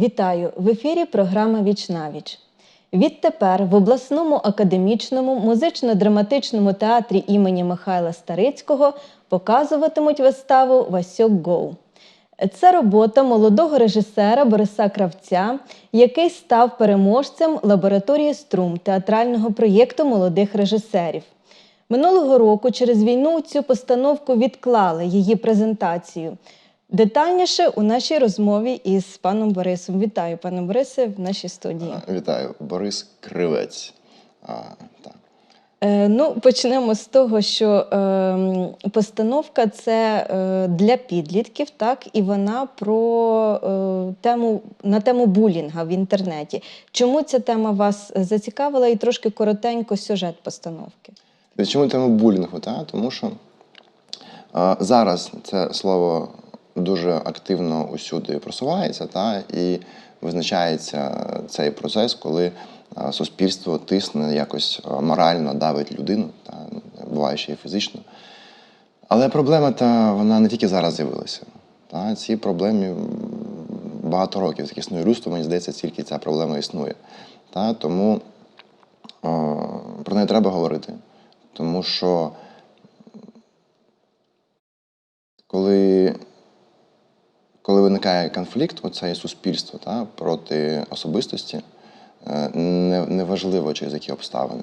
Вітаю! В ефірі програма Вічнавіч. Відтепер в обласному академічному музично-драматичному театрі імені Михайла Старицького показуватимуть виставу Васьок Гоу. Це робота молодого режисера Бориса Кравця, який став переможцем лабораторії струм театрального проєкту молодих режисерів. Минулого року через війну цю постановку відклали її презентацію. Детальніше у нашій розмові із паном Борисом. Вітаю, пане Борисе, в нашій студії. Вітаю, Борис Кривець. А, так. Е, ну, почнемо з того, що е, постановка це е, для підлітків, так, і вона про е, тему на тему булінга в інтернеті. Чому ця тема вас зацікавила і трошки коротенько сюжет постановки? Чому тема булінгу? Та? Тому що а, зараз це слово дуже активно усюди просувається, та? і визначається цей процес, коли суспільство тисне, якось морально давить людину, та? буває ще й фізично. Але проблема та вона не тільки зараз з'явилася. Та? Ці проблеми багато років так існує людство, мені здається, тільки ця проблема існує. Та? Тому о, про неї треба говорити. Тому що коли, коли виникає конфлікт, оце є суспільство та, проти особистості, е, не- неважливо через які обставини,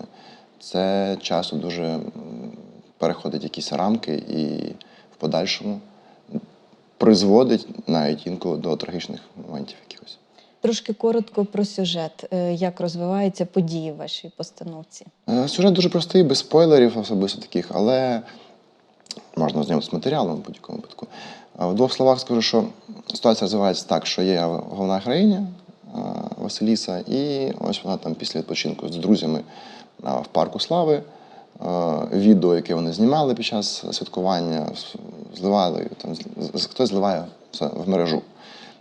це часу дуже переходить якісь рамки і в подальшому призводить навіть інколи до трагічних моментів якихось. Трошки коротко про сюжет, е, як розвиваються події в вашій постановці. Е, Сюжет дуже простий, без спойлерів особисто таких, але можна ознайомитися з матеріалом в будь-якому випадку. В двох словах скажу, що ситуація розвивається так, що є головна героїня Василіса, і ось вона там після відпочинку з друзями в парку Слави. Відео, яке вони знімали під час святкування, зливали там, хтось зливає все в мережу.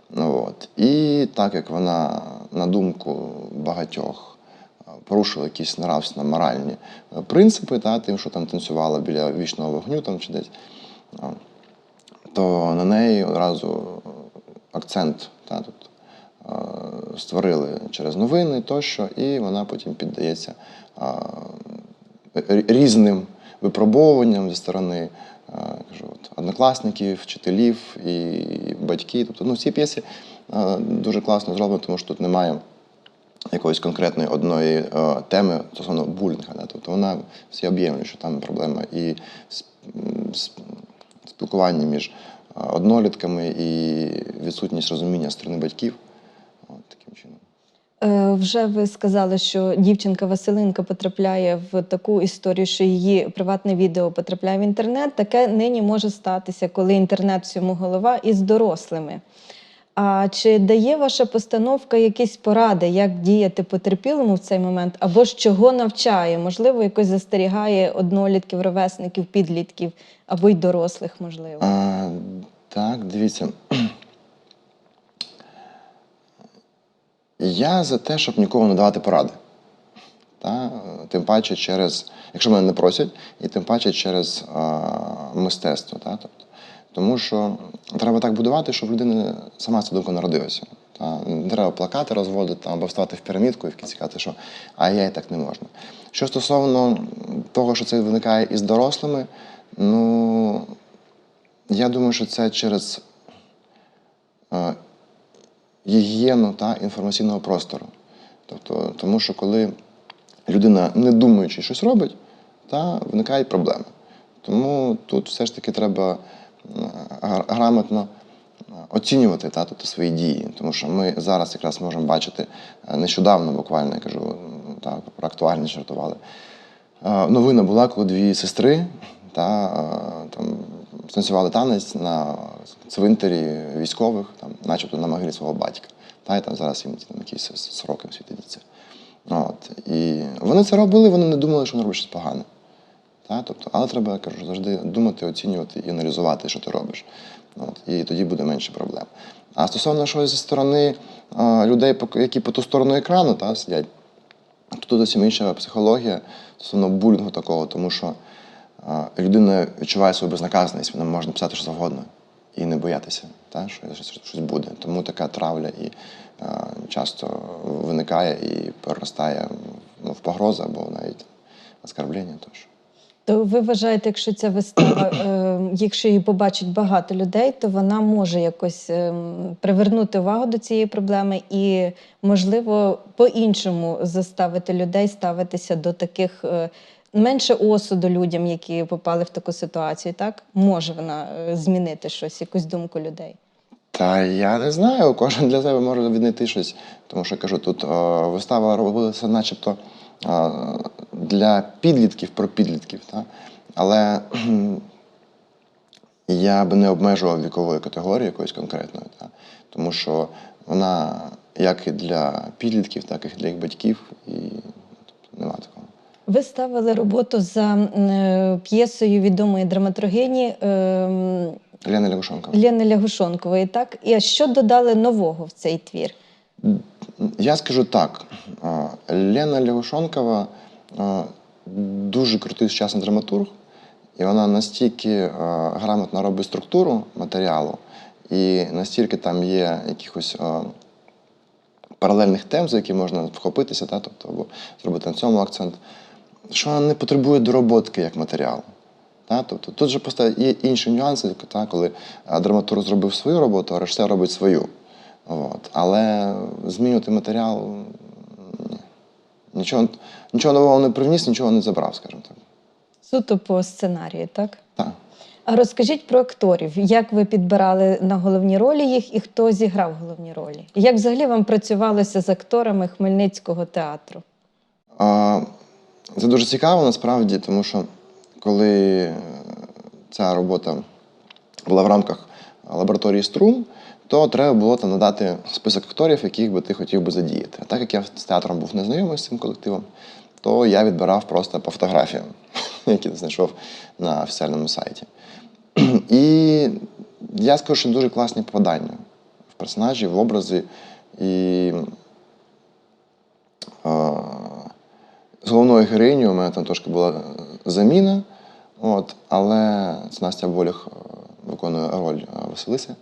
Ну, От. І так як вона, на думку багатьох, порушила якісь нравственно-моральні е, принципи, та, тим, що там танцювала біля вічного вогню там, чи десь, то на неї одразу акцент та, тут, е, створили через новини тощо, і вона потім піддається р- різним випробовуванням зі сторони е, кажу, от, однокласників, вчителів і батьків. Тобто, ну, в цій п'єсі е, дуже класно зроблено, тому що тут немає якоїсь конкретної одної е, теми стосовно булінга. Да? Тобто вона всі об'ємлює, що там проблема і м, с- спілкування між е, однолітками і відсутність розуміння сторони батьків. От, таким чином. Е, Вже ви сказали, що дівчинка Василинка потрапляє в таку історію, що її приватне відео потрапляє в інтернет. Таке нині може статися, коли інтернет всьому голова із дорослими. А чи дає ваша постановка якісь поради, як діяти потерпілому в цей момент, або ж чого навчає? Можливо, якось застерігає однолітків, ровесників, підлітків, або й дорослих, можливо. А, так, дивіться. Я за те, щоб нікому не давати поради. Та? Тим паче через, якщо мене не просять, і тим паче через а, мистецтво. Та? Тобто, тому що треба так будувати, щоб людина сама ця думка народилася. Та? Не треба плакати розводити або вставати в пірамідку і в кінці казати, що а я і так не можна. Що стосовно того, що це виникає із дорослими, ну я думаю, що це через е, гігієну та інформаційного простору. Тобто, тому що коли людина, не думаючи, щось робить, та виникають проблеми. Тому тут все ж таки треба грамотно е, оцінювати та, тобто, свої дії. Тому що ми зараз якраз можемо бачити е, нещодавно, буквально я кажу, м, та, про актуальність жартували. Е, Новина була, коли дві сестри та, там, станцювали танець на цвинтарі військових, там, начебто на могилі свого батька. Та, і там зараз їм там, якісь 40 світиться. От. І вони це робили, вони не думали, що вони роблять щось погане. Та? Тобто, але треба, я кажу, завжди думати, оцінювати і аналізувати, що ти робиш. От. І тоді буде менше проблем. А стосовно щось зі сторони людей, які по ту сторону екрану та, сидять, Тут зовсім інша психологія стосовно булінгу такого, тому що людина відчуває свою безнаказаність, вона може написати що завгодно і не боятися, та, що щось, буде. Тому така травля і часто виникає і переростає ну, в погрози або навіть оскарблення. Тож. То ви вважаєте, якщо ця вистава, е, якщо її побачить багато людей, то вона може якось е, привернути увагу до цієї проблеми і, можливо, по-іншому заставити людей ставитися до таких е, менше осуду людям, які попали в таку ситуацію. Так може вона е, змінити щось, якусь думку людей. Та я не знаю, кожен для себе може віднайти щось. Тому що кажу, тут е, вистава робилася начебто е, для підлітків про підлітків. Та? Але я би не обмежував вікової категорії якоїсь конкретної. Та? Тому що вона як і для підлітків, так і для їх батьків, і тобто, нема такого. Ви ставили роботу за е, п'єсою відомої драматургині е, Лена Лягушонка. Лєни Лягушонкової, так? І що додали нового в цей твір? Я скажу так: Лена Лягушонкова дуже крутий сучасний драматург, і вона настільки грамотно робить структуру матеріалу, і настільки там є якихось паралельних тем, за які можна вхопитися, та, тобто, або зробити на цьому акцент, що вона не потребує дороботки як матеріал. Та? Тобто, тут же просто є інші нюанси, та, коли драматург зробив свою роботу, а режисер робить свою. От. Але змінювати матеріал. Нічого, нічого нового не привніс, нічого не забрав, скажімо так. Суто по сценарію, так? Так. А розкажіть про акторів, як ви підбирали на головні ролі їх і хто зіграв головні ролі? Як взагалі вам працювалося з акторами Хмельницького театру? А, Це дуже цікаво насправді, тому що коли е, ця робота була в рамках лабораторії струм, то треба було там надати список акторів, яких би ти хотів би задіяти. А так як я з театром був незнайомий з цим колективом, то я відбирав просто по фотографіям, які знайшов на офіціальному сайті. І я скажу, що дуже класні попадання в персонажі, в образи. І е, з головною героїнею у мене там трошки була заміна, от, але це Настя Воліх е, виконує роль е, Василиси,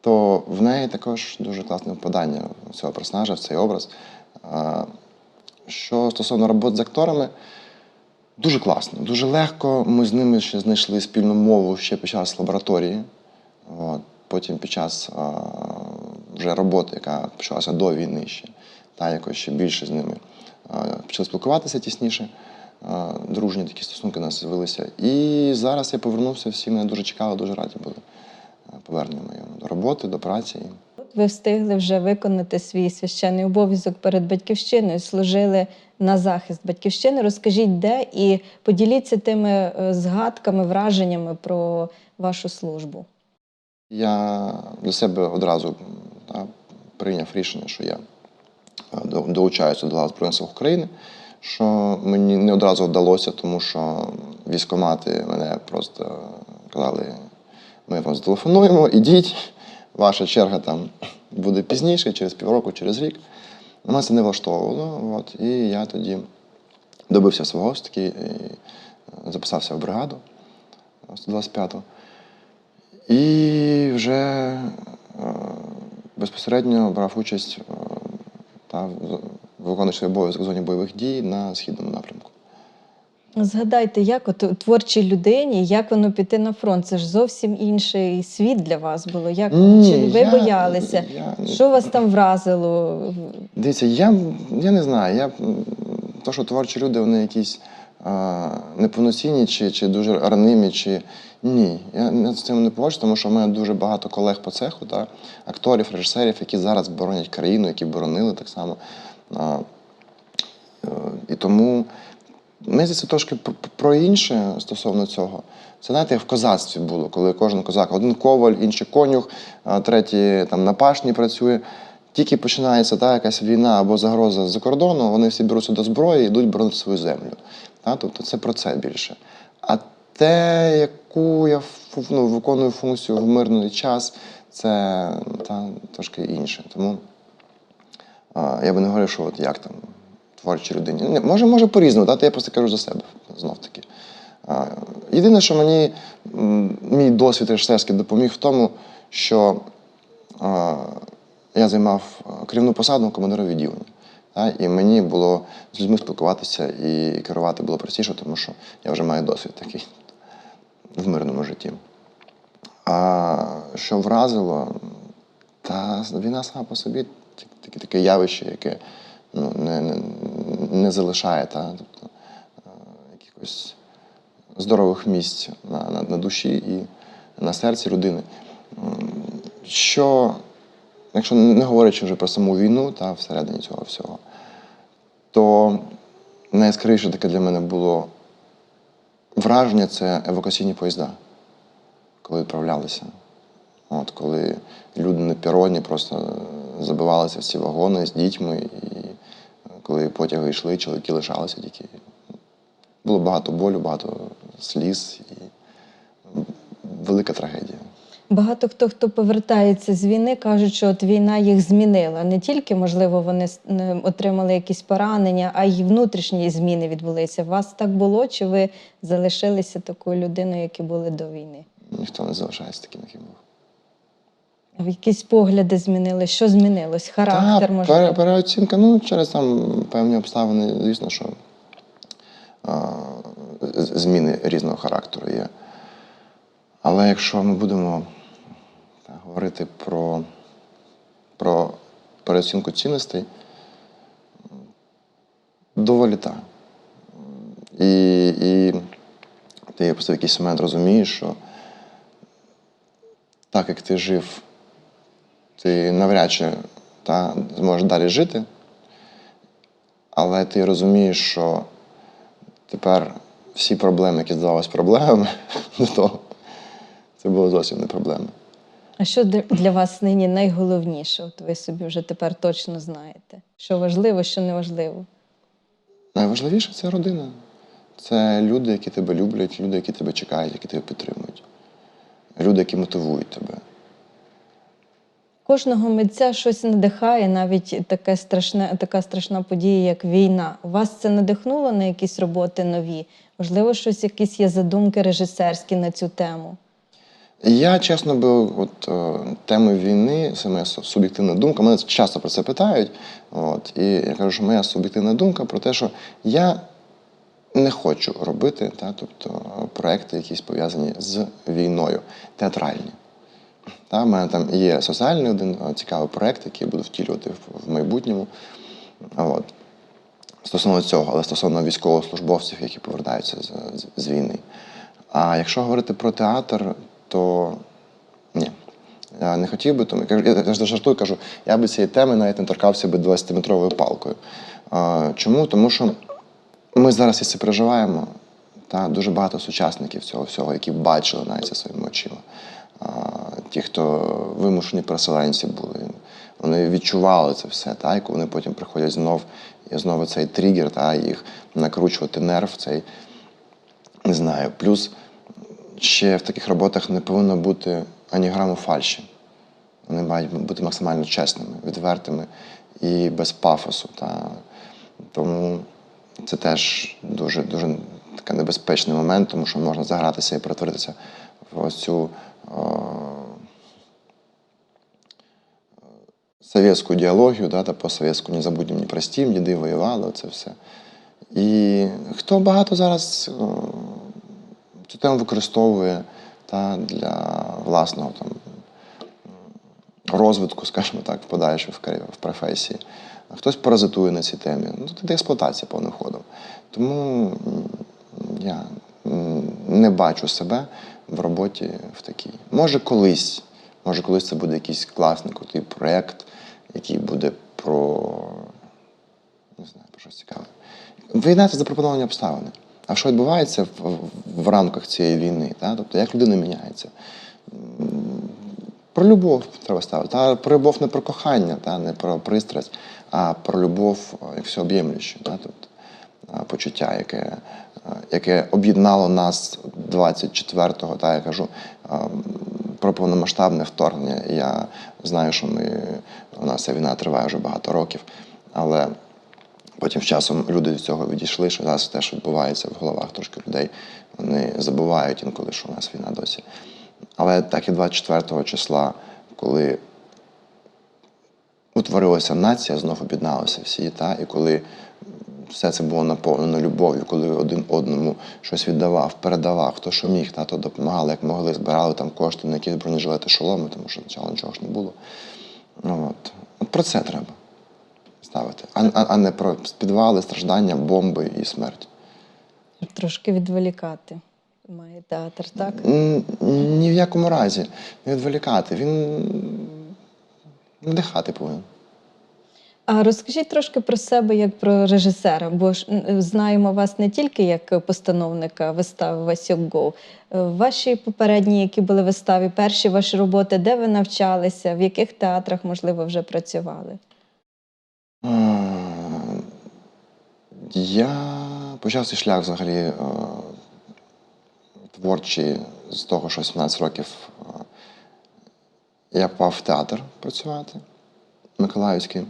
то в неї також дуже класне попадання в цього персонажа, в цей образ. Е, Що стосовно роботи з акторами, дуже класно, дуже легко. Ми з ними ще знайшли спільну мову ще під час лабораторії. От. Потім під час а, вже роботи, яка почалася до війни ще, та якось ще більше з ними почали спілкуватися тісніше. Дружні такі стосунки у нас з'явилися. І зараз я повернувся, всі мене дуже чекали, дуже раді були а, поверненню моєму до роботи, до праці. Ви встигли вже виконати свій священний обов'язок перед батьківщиною, служили на захист батьківщини. Розкажіть, де і поділіться тими е, згадками, враженнями про вашу службу. Я для себе одразу та, прийняв рішення, що я е, долучаюся до лав Збройних сил України, що мені не одразу вдалося, тому що військомати мене просто казали, ми вам зателефонуємо, ідіть, ваша черга там буде пізніше, через півроку, через рік. Мене це не влаштовувало. От, і я тоді добився свого таки і записався в бригаду 125-ту. І вже е, безпосередньо брав участь е, та виконуючи обов'язок в зоні бойових дій на східному напрямку. Згадайте, як от творчій людині, як воно піти на фронт? Це ж зовсім інший світ для вас було. Як Ні, чи ви я- боялися? я- Що вас там вразило? Дивіться, я, я не знаю. Я, то, що творчі люди, вони якісь а, неповноцінні чи, чи дуже ранимі, чи ні. Я з цим не погоджуюсь, тому що в мене дуже багато колег по цеху, та, акторів, режисерів, які зараз боронять країну, які боронили так само. Е, і тому мені здається трошки про інше стосовно цього. Це знаєте, як в козацтві було, коли кожен козак один коваль, інший конюх, третій там на пашні працює. Тільки починається та, якась війна або загроза з-за кордону, вони всі беруться до зброї і йдуть боронити свою землю. Та? Тобто це про це більше. А те, яку я ну, виконую функцію в мирний час, це та, трошки інше. Тому я би не говорив, що от як там творчій людині. Не, може, може по-різному, та? то я просто кажу за себе знов таки. Єдине, що мені мій досвід режисерський допоміг в тому, що я займав керівну посаду командира відділення. І мені було з людьми спілкуватися і керувати було простіше, тому що я вже маю досвід такий в мирному житті. А що вразило, та війна сама по собі т- таке, явище, яке ну, не, не, не залишає та, тобто, е, якихось здорових місць на, на, на душі і на серці людини. Що, якщо не говорячи вже про саму війну та всередині цього всього, то найяскравіше таке для мене було враження це евакуаційні поїзда, коли відправлялися. От, коли люди на пероні просто забивалися в ці вагони з дітьми, і коли потяги йшли, чоловіки лишалися тільки. Було багато болю, багато сліз і велика трагедія. Багато хто, хто повертається з війни, кажуть, що от війна їх змінила. Не тільки, можливо, вони отримали якісь поранення, а й внутрішні зміни відбулися. У вас так було, чи ви залишилися такою людиною, які були до війни? Ніхто не залишається таким, яким був. Якісь погляди змінили? Що змінилось? Характер, Та, можливо? пере- переоцінка, ну, через там певні обставини, звісно, що а, зміни різного характеру є. Але якщо ми будемо та, говорити про, про переоцінку цінностей, доволі так. І, і ти просто в якийсь момент розумієш, що так як ти жив ти навряд чи та, зможеш далі жити, але ти розумієш, що тепер всі проблеми, які здавалися проблемами до того, це було зовсім не проблеми. А що для вас нині найголовніше? От ви собі вже тепер точно знаєте, що важливо, що не важливо. Найважливіше це родина. Це люди, які тебе люблять, люди, які тебе чекають, які тебе підтримують, люди, які мотивують тебе. Кожного митця щось надихає, навіть таке страшне, така страшна подія, як війна. Вас це надихнуло на якісь роботи нові? Можливо, щось якісь є задумки режисерські на цю тему. Я, чесно би, от е, теми війни, су- суб'єктивна думка. Мене часто про це питають. От, і я кажу, що моя суб'єктивна думка про те, що я не хочу робити та, тобто, проекти, якісь пов'язані з війною, театральні. Та, в мене там є соціальний один е, цікавий проект, який я буду втілювати в, майбутньому. От. Стосовно цього, але стосовно військовослужбовців, які повертаються з, з, з війни. А якщо говорити про театр, то ні. Я не хотів би, тому я я жартую, кажу, я би цієї теми навіть не торкався би 20-метровою палкою. А, чому? Тому що ми зараз і це переживаємо. Та дуже багато сучасників цього всього, які бачили навіть це своїми очима. Ті, хто вимушені переселенці були, вони відчували це все, та, і вони потім приходять знов, і знову цей тригер, та, їх накручувати нерв, цей не знаю. Плюс ще в таких роботах не повинно бути ані граму фальші. Вони мають бути максимально чесними, відвертими і без пафосу. Та. Тому це теж дуже, дуже такий небезпечний момент, тому що можна загратися і перетворитися в ось цю о, совєтську ідеологію, да, та по-совєтську не забудем, не простім, діди воювали, це все. І хто багато зараз цю тему використовує та, для власного там, розвитку, скажімо так, в подальшому в, професії. Хтось паразитує на цій темі. Ну, тут експлуатація повним ходом. Тому я не бачу себе в роботі в такій. Може, колись, може, колись це буде якийсь класний крутий проєкт, який буде про не знаю, про щось цікаве. Війна це запропоновані обставини. А що відбувається в, в, рамках цієї війни? Та? Тобто, як людина міняється? Про любов треба ставити. Та про любов не про кохання, та? не про пристрасть, а про любов о, як всеоб'ємлющу. Та? Тобто, почуття, яке, яке об'єднало нас 24-го, та я кажу, а, м, про повномасштабне вторгнення. Я знаю, що ми, у нас ця війна триває вже багато років, але потім з часом люди від цього відійшли, що зараз теж відбувається в головах трошки людей. Вони забувають інколи, що у нас війна досі. Але так і 24 числа, коли утворилася нація, знов об'єдналися всі, та, і коли все це було наповнено любов'ю, коли один одному щось віддавав, передавав, хто що міг, та, то допомагали, як могли, збирали там кошти на якісь бронежилети, шоломи, тому що спочатку нічого ж не було. Ну, от. от про це треба ставити, а, а, а не про підвали, страждання, бомби і смерть. Трошки відволікати. Має театр, так? Ні в якому разі не відволікати. Він надихати повинен. А розкажіть трошки про себе як про режисера, бо ж знаємо вас не тільки як постановника вистави Васюк Гоу. Е, Ваші попередні, які були вистави, перші ваші роботи, де ви навчалися, в яких театрах, можливо, вже працювали? Е, Я почав свій шлях взагалі е, творчий з того, що 17 років е, я попав в театр працювати Миколаївський.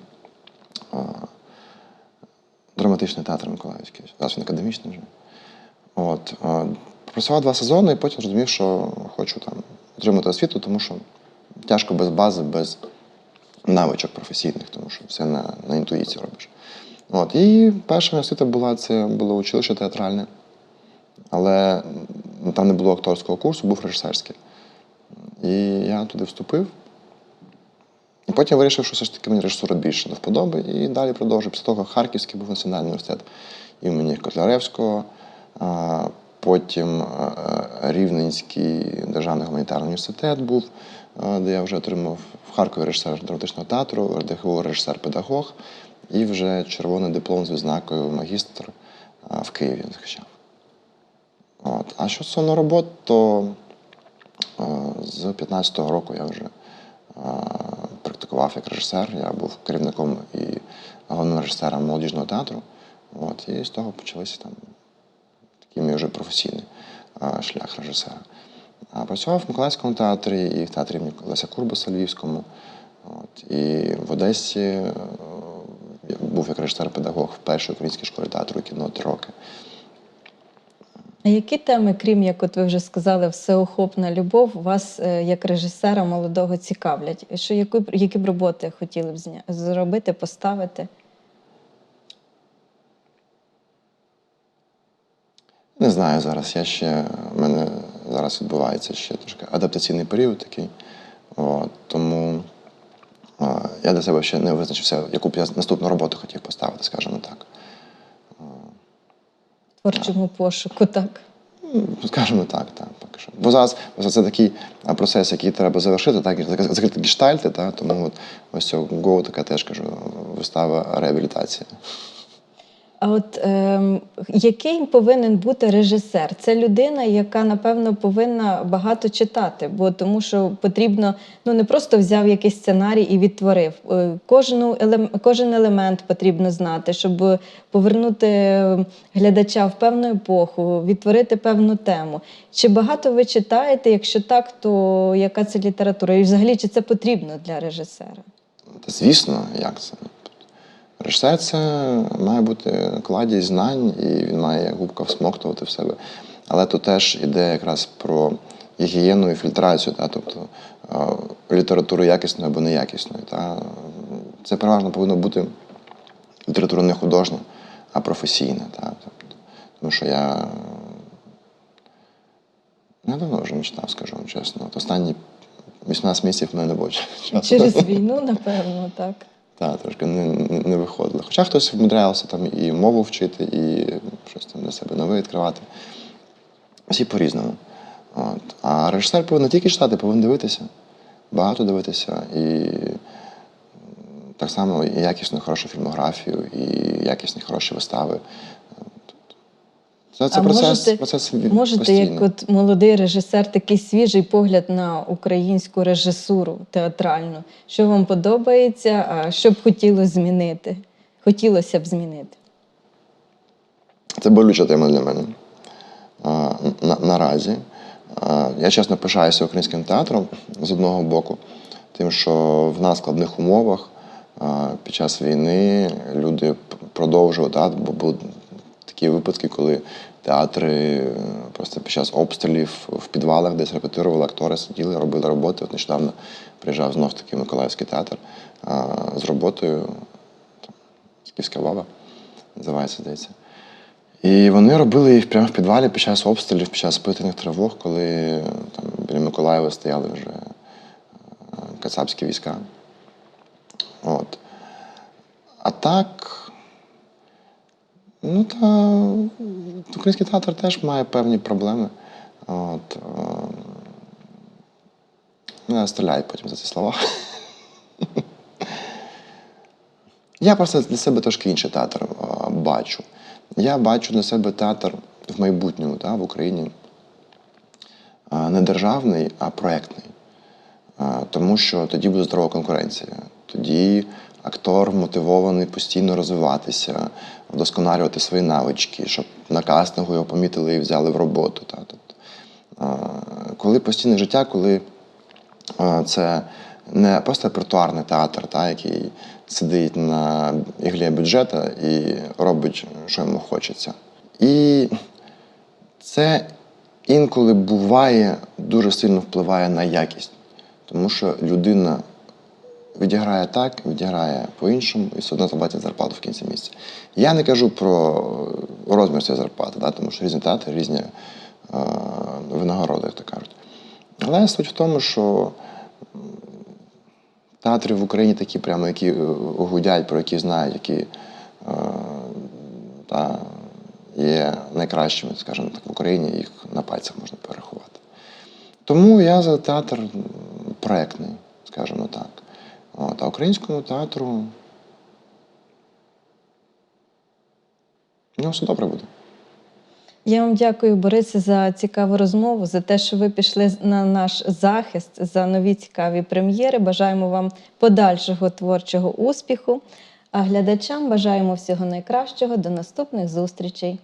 Драматичний театр Миколаївський, зараз він академічний вже. От, працював два сезони і потім зрозумів, що хочу там отримати освіту, тому що тяжко без бази, без навичок професійних, тому що все на, на інтуїції робиш. От, і перша моя освіта була це було училище театральне, але там не було акторського курсу, був режисерський. І я туди вступив. І потім вирішив, що все ж таки мені режисура більше до вподоби, і далі продовжив. Після того Харківський був національний університет імені Котляревського, потім Рівненський державний гуманітарний університет був, де я вже отримав в Харкові режисер драматичного театру, РДГУ режисер-педагог, і вже червоний диплом з відзнакою магістр в Києві захищав. От. А що стосовно робот, то з 15-го року я вже практикував як режисер. Я був керівником і головним режисером молодіжного театру. От, і з того почалися там такий мій вже професійний шлях режисера. А працював в Миколаївському театрі і в театрі Леся Курбаса Львівському. От, і в Одесі е, я був як режисер-педагог в першій українській школі театру і кіно три. А які теми, крім як от ви вже сказали, всеохопна любов, вас е, як режисера молодого цікавлять? Що які, б- які б роботи хотіли б зробити, поставити? Не знаю зараз. Я ще в мене зараз відбувається ще трошки адаптаційний період такий. От, тому е, я для себе ще не визначився, яку б я наступну роботу хотів поставити, скажімо так. Творчому пошуку, так? Ну, Скажімо так, так, поки що. Бо зараз це такий процес, який треба завершити, так, закрити гештальти, так, тому от ось цього Go така теж кажу, вистава реабілітація. А от ем, який повинен бути режисер? Це людина, яка напевно повинна багато читати, бо тому що потрібно ну не просто взяв якийсь сценарій і відтворив. Е, Кожну елем, кожен елемент потрібно знати, щоб повернути е, глядача в певну епоху, відтворити певну тему. Чи багато ви читаєте? Якщо так, то яка це література? І взагалі чи це потрібно для режисера? Та звісно, як це? Режисер це має бути кладість знань, і він має губка всмоктувати в себе. Але то теж іде якраз про гігієну і фільтрацію, та? тобто літературу якісною або неякісною. Та? Це переважно повинно бути література не художня, а професійна. Та? Тобто, тому що я я давно вже не читав, скажу вам чесно. От останні 18 місяців в мене не було часу. Через війну, напевно, так. Так, трошки не, не, не виходило. Хоча хтось вмудрявся там і мову вчити, і щось там для себе нове відкривати. Всі по-різному. От. А режисер повинен не тільки читати, повинен дивитися, багато дивитися. І так само і якісну хорошу фільмографію, і якісні хороші вистави. Це, це А процес, можете- процес Можете, як от молодий режисер, такий свіжий погляд на українську режисуру театральну. Що вам подобається, а що б хотілося змінити? Хотілося б змінити. Це болюча тема для мене а, на, наразі. А, Я чесно пишаюся українським театром з одного боку, тим, що в нас складних умовах а, під час війни люди п- продовжували, так, бо були такі випадки, коли театри просто під час обстрілів в підвалах десь репетирували, актори сиділи, робили роботи. От нещодавно приїжджав знов таки Миколаївський театр а, з роботою. Скіфська баба називається, здається. І вони робили їх прямо в підвалі під час обстрілів, під час питаних тривог, коли там біля Миколаєва стояли вже е, кацапські війська. От. А так. Ну та український театр теж має певні проблеми. От, е, мене стріляють потім за ці слова. Я просто для себе трошки інший театр бачу. Я бачу для себе театр в майбутньому та, в Україні не державний, а проєктний. Тому що тоді буде здорова конкуренція. Тоді актор мотивований постійно розвиватися, вдосконалювати свої навички, щоб на кастингу його помітили і взяли в роботу. Та. Тобто, коли постійне життя, коли це не просто репертуарний театр, та, який сидить на іглі бюджету і робить, що йому хочеться. І це інколи буває дуже сильно впливає на якість, тому що людина відіграє так, відіграє по-іншому, і все одно заплатять зарплату в кінці місяця. Я не кажу про розмір цієї зарплати, да, тому що різні театри, різні е, винагороди, як то кажуть. Але суть в тому, що театри в Україні такі, прямо, які е, гудять, про які знають, які е, та, є найкращими, скажімо так, в Україні, їх на пальцях можна перерахувати. Тому я за театр проектний, скажімо так. От, а українському театру. У нього все добре буде. Я вам дякую, Борисе, за цікаву розмову, за те, що ви пішли на наш захист, за нові цікаві прем'єри. Бажаємо вам подальшого творчого успіху. А глядачам бажаємо всього найкращого. До наступних зустрічей.